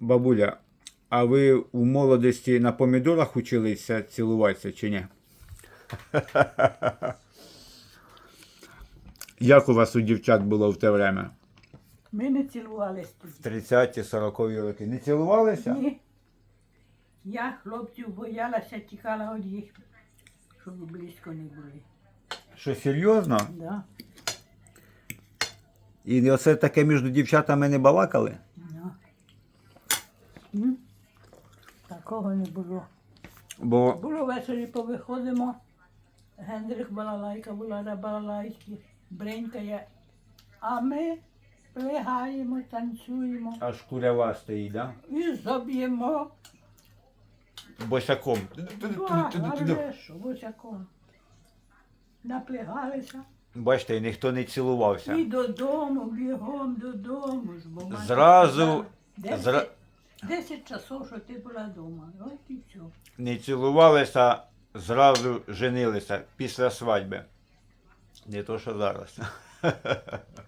Бабуля, а ви у молодості на помідорах училися цілуватися чи ні? Як у вас у дівчат було в те время? Ми не цілувались тоді. 30-ті, 40-ві роки. Не цілувалися? Ні. Я хлопців боялася, тікала від їх, щоб близько не були. Що серйозно? Да. І оце таке між дівчатами не балакали? М? Такого не було. Бо Було ввечері повиходимо. Гендрих балалайка була на балалайці, бренька я. А ми плегаємо, танцюємо аж курява стоїть, да? і заб'ємо. Босяком. А босяком. Наплегалися. Бачите, ніхто не цілувався. І додому, бігом додому. ж, бо мати Зразу- зра- десять часов, що ти була вдома. От і все. Не цілувалися, зразу женилися після свадьби. Не то, що зараз.